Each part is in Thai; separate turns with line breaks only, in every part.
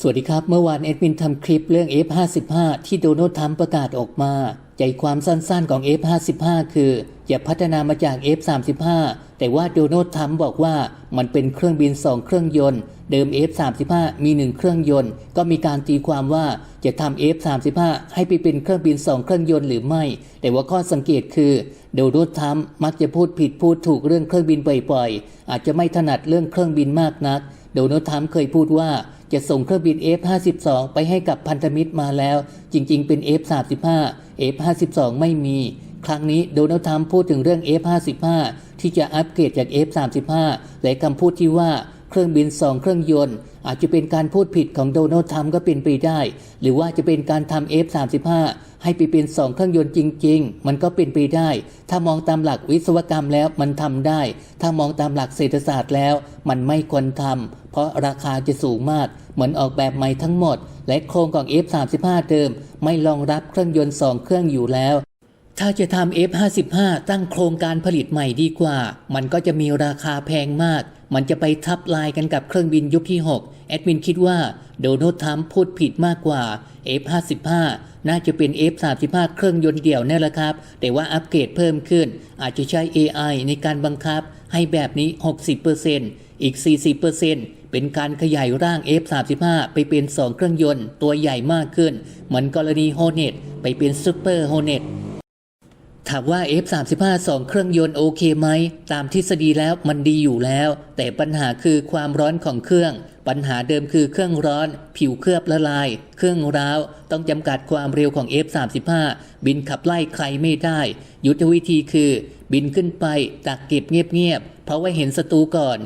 สวัสดีครับ เมื่อวานเอ็ดมินทำคลิปเรื่อง F55 ที่โดนัลด์ทรัมป์ประกาศออกมา ใจความสั้นๆของ F55 คือจะพัฒนามาจาก F35 แต่ว่าโดนัลด์ทรัมป์บอกว่ามันเป็นเครื่องบิน 2 เครื่องยนต์ เดิม F35 มี 1 เครื่องยนต์ ก็มีการตีความว่าจะทำ F35 ให้ไปเป็นเครื่องบิน 2 เครื่องยนต์หรือไม่ แต่ว่าข้อสังเกตคือโดนัลด์ทรัมป์มักจะพูดผิดพูดถูกเรื่องเครื่องบินบ่อยๆอาจจะไม่ถนัดเรื่องเครื่องบินมากนักโดนัลด์ทรัมป์เคยพูดว่า จะส่งเครื่องบิน F52 ไปให้กับพันธมิตรมาแล้ว จริงๆ เป็น F35 F52 ไม่มี ครั้งนี้โดนัลด์ทรัมป์พูดถึงเรื่อง F55 ที่จะอัปเกรดจาก F35 และคำพูดที่ว่าเครื่องบิน2เครื่องยนต์ อาจจะเป็นการพูดผิดของโดนัลด์ทรัมป์ก็เป็นไปได้ หรือว่าจะเป็นการทำ F35 ให้ไปเป็น2เครื่องยนต์จริง ๆ มันก็เป็นไปได้ ถ้ามองตามหลักวิศวกรรมแล้วมันทำได้ ถ้ามองตามหลักเศรษฐศาสตร์แล้ว มันไม่ควรทำเพราะราคาจะสูงมาก เหมือนออกแบบใหม่ทั้งหมด และโครงของ F35 เดิม ไม่รองรับเครื่องยนต์2เครื่องอยู่แล้วถ้าจะทำ F55 ตั้งโครงการผลิตใหม่ดีกว่า มันก็จะมีราคาแพงมาก มันจะไปทับลายกันกับเครื่องบินยุคที่ 6 แอดมินคิดว่าโดนัลด์ทรัมป์พูดผิดมากกว่า F55 น่าจะเป็น F35 เครื่องยนต์เดี่ยวแน่ละครับ แต่ว่าอัปเกรดเพิ่มขึ้น อาจจะใช้ AI ในการบังคับให้แบบนี้ 60%อีก 40%เป็นการขยายร่าง F35 ไปเป็น 2 เครื่องยนต์ตัวใหญ่มากขึ้น เหมือนกรณี Hornet ไปเป็น Super Hornet ถามว่า F35 2 เครื่องยนต์โอเคไหม ตามทฤษฎีแล้วมันดีอยู่แล้ว แต่ปัญหาคือความร้อนของเครื่อง ปัญหาเดิมคือเครื่องร้อน ผิวเคลือบละลาย เครื่องร้าว ต้องจำกัดความเร็วของ F35 บินขับไล่ใครไม่ได้ ยุทธวิธีคือ บินขึ้นไปตักเก็บเงียบๆ เพราะว่าเห็นศัตรูก่อน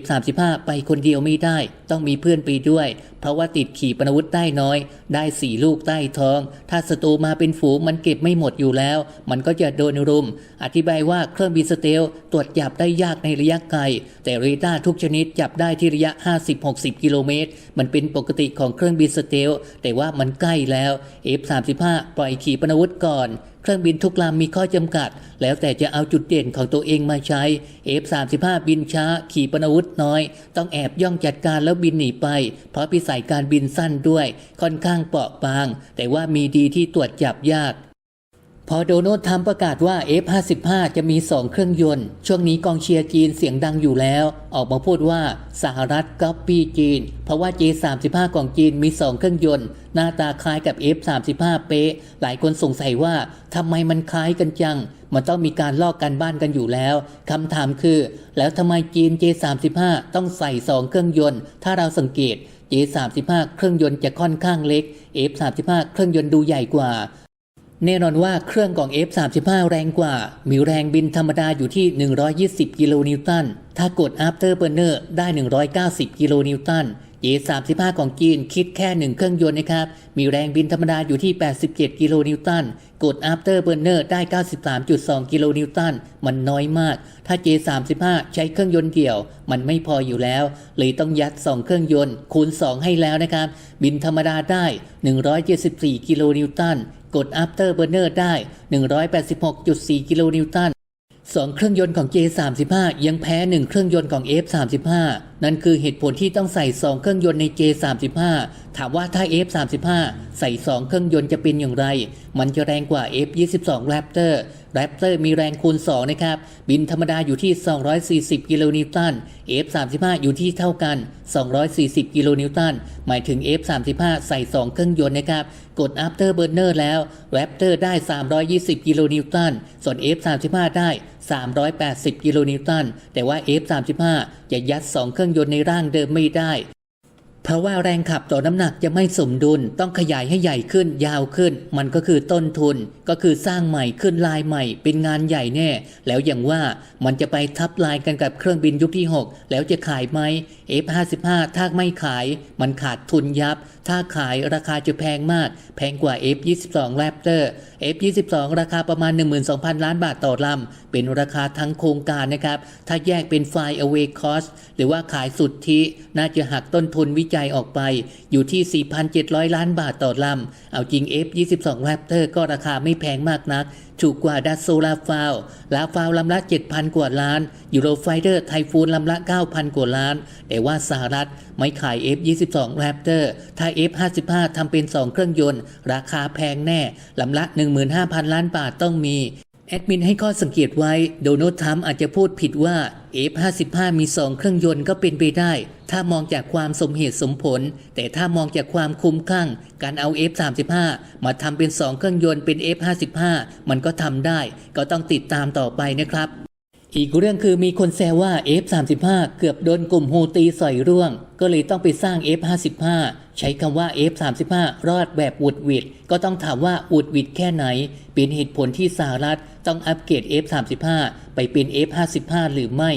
F35 ไปคนเดียวไม่ได้ ต้องมีเพื่อนไปด้วย เพราะว่าติดขี่ปนาวุธได้น้อย ได้สี่ลูกใต้ท้อง ถ้าศัตรูมาเป็นฝูงมันเก็บไม่หมดอยู่แล้ว มันก็จะโดนรุม อธิบายว่าเครื่องบินสเตลตรวจจับได้ยากในระยะไกล แต่เรดาร์ทุกชนิดจับได้ที่ระยะ 50-60 กิโลเมตร มันเป็นปกติของเครื่องบินสเตลแต่ว่ามันใกล้แล้ว F35 ปล่อยขี่ปนาวุธก่อน เครื่องบินทุกลำมีข้อจำกัด แล้วแต่จะเอาจุดเด่นของตัวเองมาใช้ F35 บินช้า ขี่ปนาวุธน้อย ต้องแอบย่องจัดการแล้วบินหนีไป เพราะพิสัยการบินสั้นด้วย ค่อนข้างเปราะบาง แต่ว่ามีดีที่ตรวจจับยาก พอโดนัลด์ทรัมป์ประกาศว่า F55 จะมี 2 เครื่องยนต์ ช่วงนี้กองเชียร์จีนเสียงดังอยู่แล้ว ออกมาพูดว่าสหรัฐก๊อปปี้จีน เพราะว่า J35 ของจีนมี 2 เครื่องยนต์ หน้าตาคล้ายกับ F35 เป๊ะ หลายคนสงสัยว่าทำไมมันคล้ายกันจัง มันต้องมีการลอกกันบ้านกันอยู่แล้วคำถามคือ แล้วทำไมจีน J35 ต้องใส่ 2 เครื่องยนต์ ถ้าเราสังเกต J35 เครื่องยนต์จะค่อนข้างเล็ก F35 เครื่องยนต์ดูใหญ่กว่า แน่นอนว่าเครื่องของ F35 แรงกว่า มีแรงบินธรรมดาอยู่ที่ 120 กิโลนิวตัน ถ้ากด after burner ได้ 190 กิโลนิวตัน J35 ของจีนคิดแค่หนึ่งเครื่องยนต์นะครับ มีแรงบินธรรมดาอยู่ที่ 87 กิโลนิวตัน กด after burner ได้ 93.2 กิโลนิวตัน มันน้อยมาก ถ้า J35 ใช้เครื่องยนต์เดี่ยว มันไม่พออยู่แล้ว เลยต้องยัด 2 เครื่องยนต์ คูณ 2 ให้แล้วนะครับ บินธรรมดาได้ 174 กิโลนิวตัน กด after burner ได้ 186.4 กิโลนิวตันสองเครื่องยนต์ของ J35 ยังแพ้หนึ่งเครื่องยนต์ของ F35 นั่นคือเหตุผลที่ต้องใส่2เครื่องยนต์ใน J35 ถามว่าถ้า F35 ใส่2เครื่องยนต์จะเป็นอย่างไร มันจะแรงกว่า F22 Raptor Raptor มีแรงคูณ 2 นะครับ บินธรรมดาอยู่ที่ 240 กิโลนิวตัน F35 อยู่ที่เท่ากัน 240 กิโลนิวตัน หมายถึง F35 ใส่ 2 เครื่องยนต์นะครับ กด after burner แล้ว Raptor ได้ 320 กิโลนิวตัน ส่วน F35 ได้ 380 กิโลนิวตัน แต่ว่า F35 จะยัด 2 เครื่องยนต์ในร่างเดิมไม่ได้ เพราะว่าแรงขับต่อน้ำหนักจะไม่สมดุล ต้องขยายให้ใหญ่ขึ้นยาวขึ้น มันก็คือต้นทุน ก็คือสร้างใหม่ขึ้นลายใหม่ เป็นงานใหญ่แน่ แล้วอย่างว่ามันจะไปทับลายกันกับเครื่องบินยุคที่ 6 แล้วจะขายไหม F55 ถ้าไม่ขาย มันขาดทุนยับ ถ้าขายราคาจะแพงมาก แพงกว่า F22 Raptor F22 ราคาประมาณ 12,000 ล้านบาทต่อลำเป็นราคาทั้งโครงการนะครับถ้าแยกเป็น Fly Away Cost หรือว่าขายสุดทธิน่าจะหักต้นทุนวิจ่ายออกไปอยู่ที่ 4,700 ล้านบาทต่อลำ เอาจริง F22 Raptor ก็ราคาไม่แพงมากนัก ถูกกว่าดัสโซลาฟาวลาฟาวลำละ 7,000 กว่าล้าน ยูโรไฟเดอร์ไทฟูนลำละ 9,000 กว่าล้าน แต่ว่าสหรัฐไม่ขาย F22 Raptor ถ้า F55 ทำเป็น 2 เครื่องยนต์ ราคาแพงแน่ลำละ 15,000 ล้านบาทต้องมี แอดมินให้ข้อสังเกตไว้ โดนัลด์ทรัมป์อาจจะพูดผิดว่า F55 มี 2 เครื่องยนต์ก็เป็นไปได้ ถ้ามองจากความสมเหตุสมผล แต่ถ้ามองจากความคุ้มค้างการเอา F35 มาทำเป็น 2 เครื่องยนต์เป็น F55 มันก็ทำได้ ก็ต้องติดตามต่อไปนะครับ อีกเรื่องคือมีคนแซวว่า F35 เกือบโดนกลุ่มฮูตีสอยร่วง ก็เลยต้องไปสร้าง F55 ใช้คำว่า F35 รอดแบบอุดวิดก็ต้องถามว่าอุดวิดแค่ไหน เป็นเหตุผลที่สหรัฐต้องอัปเกรด F35 ไปเป็น F55 หรือไม่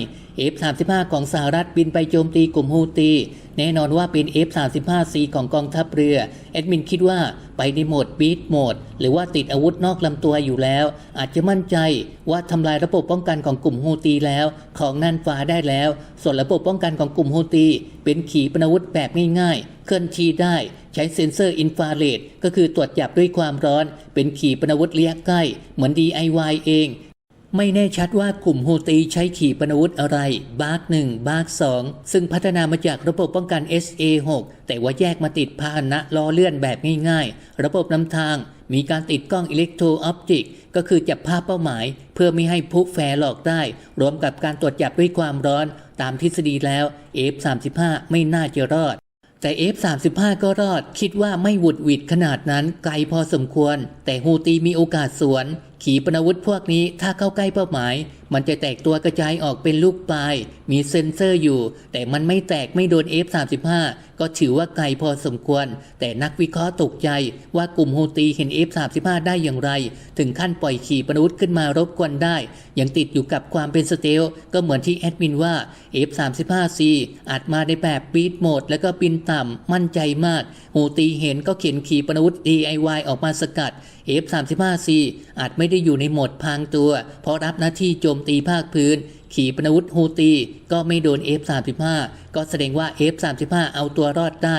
F35 ของสหรัฐบินไปโจมตีกลุ่มฮูตี แน่นอนว่าเป็น F35C ของกองทัพเรือ แอดมินคิดว่าไปในโหมดบีทโหมด หรือว่าติดอาวุธนอกลำตัวอยู่แล้ว อาจจะมั่นใจว่าทำลายระบบป้องกันของกลุ่มฮูตีแล้ว ของน่านฟ้าได้แล้ว ส่วนระบบป้องกันของกลุ่มฮูตี เป็นขีปนาวุธแบบง่ายๆ เคลื่อนที่ได้ใช้เซ็นเซอร์อินฟราเรดก็คือตรวจจับด้วยความร้อน เป็นขีปนาวุธระยะใกล้ เหมือน DIY เอง ไม่แน่ชัดว่ากลุ่มฮูตีใช้ขีปนาวุธอะไร บาร์กหนึ่งบาร์กสองซึ่งพัฒนามาจากระบบป้องกัน SA6 แต่ว่าแยกมาติดพาหนะล้อเลื่อนแบบง่ายๆ ระบบนำทาง มีการติดกล้องอิเล็กโทรออปติก ก็คือจับภาพเป้าหมาย เพื่อไม่ให้ผู้แฟร์หลอกได้ รวมกับการตรวจจับด้วยความร้อน ตามทฤษฎีแล้ว F35 ไม่น่าจะรอด แต่ F35 ก็รอดคิดว่าไม่หวุดหวิดขนาดนั้นไกลพอสมควร แต่ฮูตีมีโอกาสสวน ขีปนาวุธพวกนี้ถ้าเข้าใกล้เป้าหมาย มันจะแตกตัวกระจายออกเป็นลูกปลาย มีเซ็นเซอร์อยู่ แต่มันไม่แตกไม่โดน F35 ก็ถือว่าไกลพอสมควร แต่นักวิเคราะห์ตกใจว่ากลุ่มโฮตีเห็น F35 ได้อย่างไร ถึงขั้นปล่อยขี่ปนาวุธขึ้นมารบกวนได้ ยังติดอยู่กับความเป็นสเตล ก็เหมือนที่แอดมินว่า F35C อาจมาในแบบบีทโหมด แล้วก็บินต่ำมั่นใจมากโฮตีเห็นก็เข็นขี่ปนาวุธ DIY ออกมาสกัด F35C อาจไม่ได้อยู่ในโหมดพางตัว เพราะรับหน้าที่โจมตีภาคพื้น ขีปนาวุธฮูตี ก็ไม่โดน F35 ก็แสดงว่า F35 เอาตัวรอดได้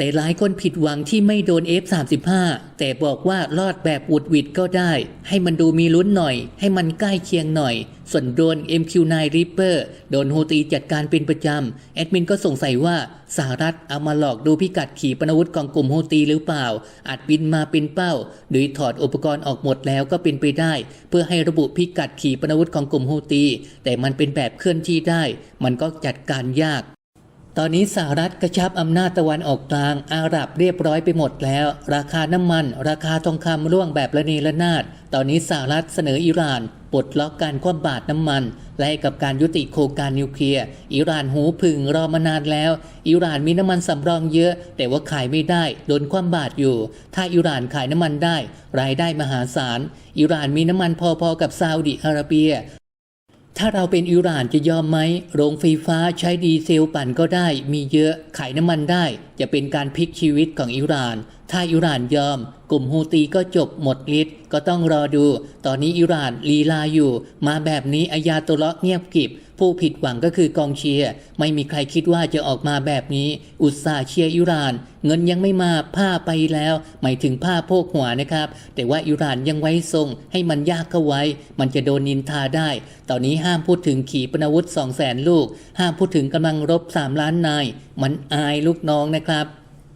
แต่หลายคนผิดหวังที่ไม่โดน F35 แต่บอกว่ารอดแบบอุดวิดก็ได้ ให้มันดูมีลุ้นหน่อย ให้มันใกล้เคียงหน่อย ส่วนโดน MQ9 Reaper โดนโฮตีจัดการเป็นประจำ แอดมินก็สงสัยว่าสหรัฐเอามาหลอกดูพิกัดขีปนาวุธของกลุ่มโฮตีหรือเปล่า อาจบินมาเป็นเป้าโดยถอดอุปกรณ์ออกหมดแล้วก็เป็นไปได้ เพื่อให้ระบุพิกัดขีปนาวุธของกลุ่มโฮตี แต่มันเป็นแบบเคลื่อนที่ได้ มันก็จัดการยาก ตอนนี้สหรัฐกระชับอำนาจตะวันออกกลาง อาหรับเรียบร้อยไปหมดแล้ว ราคาน้ำมัน ราคาทองคำร่วงแบบระเนระนาด ตอนนี้สหรัฐเสนออิหร่านปลดล็อกการคว่ำบาตรน้ำมัน และกับการยุติโครงการนิวเคลียร์อิหร่านหูผึ่งรอมานานแล้ว อิหร่านมีน้ำมันสำรองเยอะ แต่ว่าขายไม่ได้โดนคว่ำบาตรอยู่ ถ้าอิหร่านขายน้ำมันได้ รายได้มหาศาลอิหร่านมีน้ำมันพอๆกับซาอุดิอาระเบีย ถ้าเราเป็นอิหร่านจะยอมไหม โรงไฟฟ้าใช้ดีเซลปั่นก็ได้ มีเยอะ ขายน้ำมันได้ จะเป็นการพลิกชีวิตของอิหร่าน ถ้าอิหร่านยอม กลุ่มฮูตีก็จบหมดฤทธิ์ ก็ต้องรอดู ตอนนี้อิหร่านลีลาอยู่ มาแบบนี้อายาตุลเลาะเงียบกิบ ผู้ผิดหวังก็คือกองเชียร์ไม่มีใครคิดว่าจะออกมาแบบนี้ อุตส่าห์เชียร์อิหร่าน เงินยังไม่มาผ้าไปแล้ว หมายถึงผ้าโพกหัวนะครับ แต่ว่าอิหร่านยังไว้ทรงให้มันยากเข้าไว้ มันจะโดนนินทาได้ ตอนนี้ห้ามพูดถึงขีปนาวุธ2 0 0แสนลูก ห้ามพูดถึงกำลังรบ 3 ล้านนาย มันอายลูกน้องนะครับ